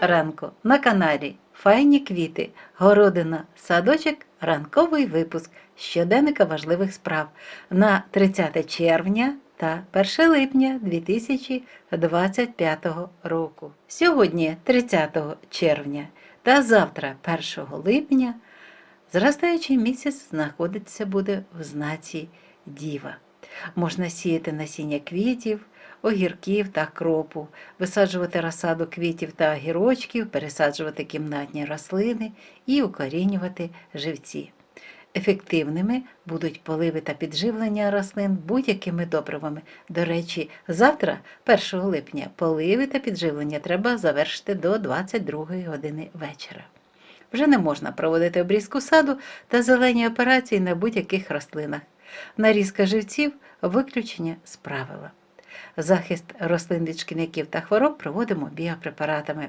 ранку на каналі Файні квіти, городина, садочок, ранковий випуск щоденника важливих справ на 30 червня та 1 липня 2025 року. Сьогодні, 30 червня та завтра, 1 липня, зростаючий місяць знаходиться буде в знаці Діва. Можна сіяти насіння квітів, огірків та кропу, висаджувати розсаду квітів та огірочків, пересаджувати кімнатні рослини і укорінювати живці. Ефективними будуть поливи та підживлення рослин будь-якими добривами. До речі, завтра, 1 липня, поливи та підживлення треба завершити до 22 години вечора. Вже не можна проводити обрізку саду та зелені операції на будь-яких рослинах. Нарізка живців виключення з правила. Захист рослин від шкідників та хвороб проводимо біопрепаратами.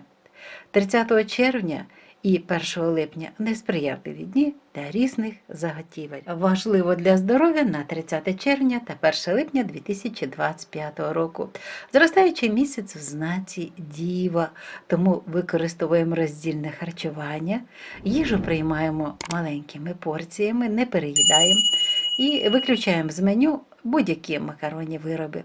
30 червня і 1 липня несприятливі дні для різних заготівель. Важливо для здоров'я на 30 червня та 1 липня 2025 року. Зростаючий місяць в знаці Діва, тому використовуємо роздільне харчування, їжу приймаємо маленькими порціями, не переїдаємо і виключаємо з меню будь-які макаронні вироби.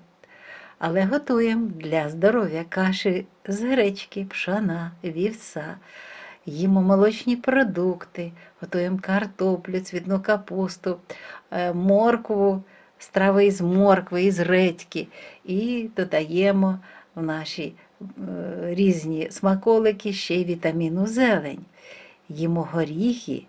Але готуємо для здоров'я каші з гречки, пшона, вівса, їмо молочні продукти, готуємо картоплю, цвітну капусту, е, моркву, страви із моркви, із редьки і додаємо в наші е, різні смаколики ще й вітаміну зелень. Їмо горіхи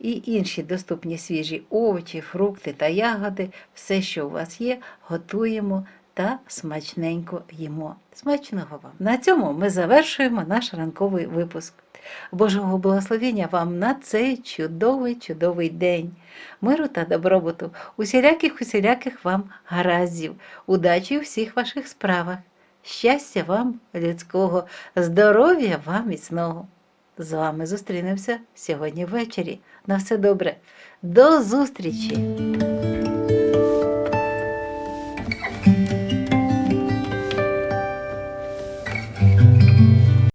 і інші доступні свіжі овочі, фрукти та ягоди, все, що у вас є, готуємо та смачненько їмо. Смачного вам! На цьому ми завершуємо наш ранковий випуск. Божого благословення вам на цей чудовий, чудовий день, миру та добробуту, усіляких усіляких вам гараздів, удачі у всіх ваших справах, щастя вам людського, здоров'я вам міцного. З вами зустрінемося сьогодні ввечері. На все добре. До зустрічі!